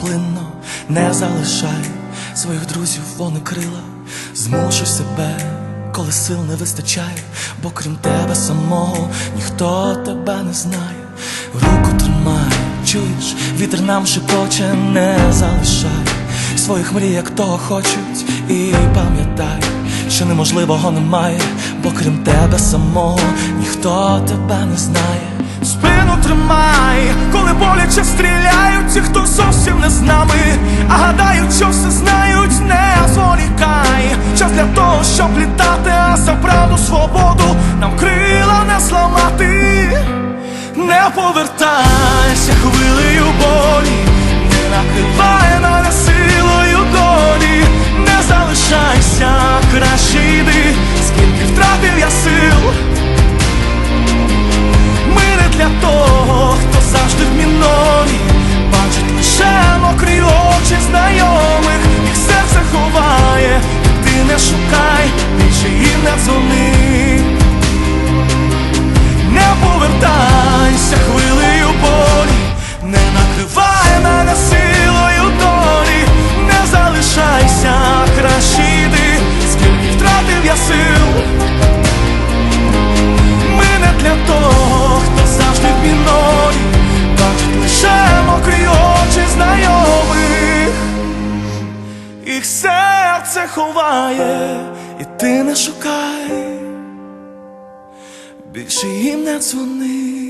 зволікай, чи спливає швидко плинно, не залишай своїх друзів, вони крила, змушуй себе, коли сил не вистачає, бо крім тебе самого ніхто тебе не знає. Руку тримай, чуєш, вітер нам шепоче, не залишай своїх мрій, як того хочуть, і пам'ятай, що неможливого немає, бо крім тебе самого ніхто тебе не знає. Спину тримай, Повертайся хвилею болі, не накриває мене силою долі, не залишайся, краще серце ховає, і ти не шукай більше їм не дзвони.